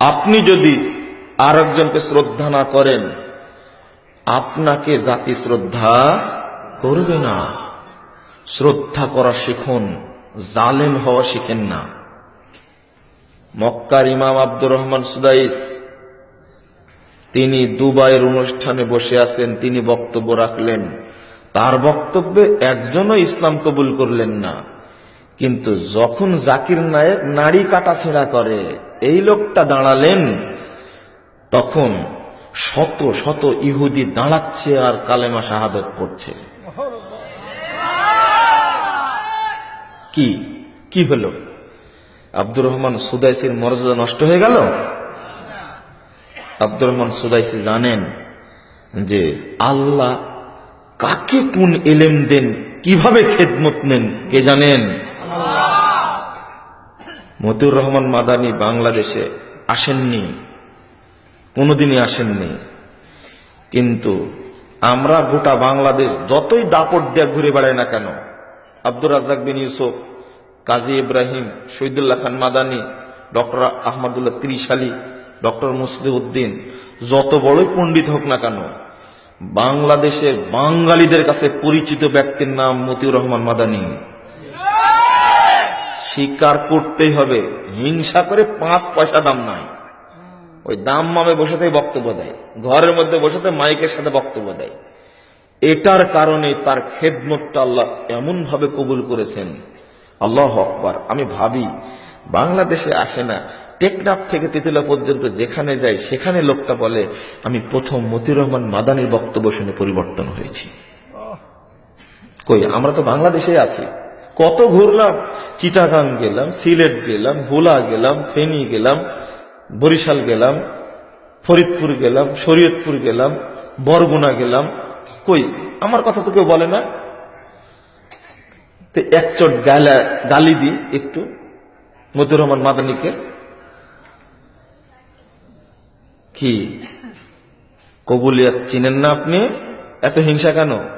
আপনি যদি আরেকজনকে শ্রদ্ধা না করেন, আপনাকে জাতি শ্রদ্ধা করবে না। শ্রদ্ধা করা শিখুন, জালেম হওয়া শিখেন না। মক্কার ইমাম আব্দুর রহমান সুদাইস, তিনি দুবাইয়ের অনুষ্ঠানে বসে আছেন, তিনি বক্তব্য রাখলেন। তার বক্তব্যে একজনও ইসলাম কবুল করলেন না। কিন্তু যখন জাকির নায়েক নারী কাটা ছেঁড়া করে এই লোকটা দাঁড়ালেন, তখন শত শত ইহুদি দাঁড়াচ্ছে আর কালেমা শাহাদত পড়ছে। কি? কি হলো? আব্দুর রহমান সুদাইসির মর্যাদা নষ্ট হয়ে গেল? আব্দুর রহমান সুদাইসি জানেন যে আল্লাহ কাকে কোন এলেম দেন, কীভাবে খেদমত নেন, কে জানেন? মতিউর রহমান মাদানি বাংলাদেশে আসেননি, কোনোদিনই আসেননি। কিন্তু আমরা গোটা বাংলাদেশ যতই দাপট দিয়ে ঘুরে বেড়াই না কেন, আব্দুর রাজাক বিন ইউসুফ, কাজী ইব্রাহিম, শহীদুল্লাহ খান মাদানি, ডক্টর আহমদুল্লাহ ত্রিশালী, ডক্টর মুসলিউদ্দিন, যত বড়ই পণ্ডিত হোক না কেন, বাংলাদেশের বাঙালিদের কাছে পরিচিত ব্যক্তির নাম মতিউর রহমান মাদানি। স্বীকার করতেই হবে। হিংসা করে পাঁচ পয়সা দাম নাই। ওই দাম মামে বসে থেকে বক্তব্য দেয়। ঘরের মধ্যে বসে থেকে মাইকের সাথে বক্তব্য দেয়। এটার কারণে তার খেদমতটা আল্লাহ এমন ভাবে কবুল করেছেন। আল্লাহ আকবার। আমি ভাবি বাংলাদেশে আসে না টেকনাফ থেকে তেতুলা পর্যন্ত যেখানে যাই সেখানে লোকটা বলে আমি প্রথম মতিউর রহমান মাদানির বক্তব্য শুনে পরিবর্তন হয়েছি। কই আমরা তো বাংলাদেশে আছি। কত ঘুরলাম, চিটাগাং গেলাম, সিলেট গেলাম, ভোলা গেলাম, ফেনী গেলাম, বরিশাল গেলাম, ফরিদপুর গেলাম, শরীয়তপুর গেলাম, বরগুনা গেলাম। কই? আমার কথা তো কেউ বলে না। তো এক চট গালা, গালি দি একটু, মতিউর রহমান মাদানিকে। কি? কবুলিয়াত চিনেন না আপনি? এত হিংসা কেন?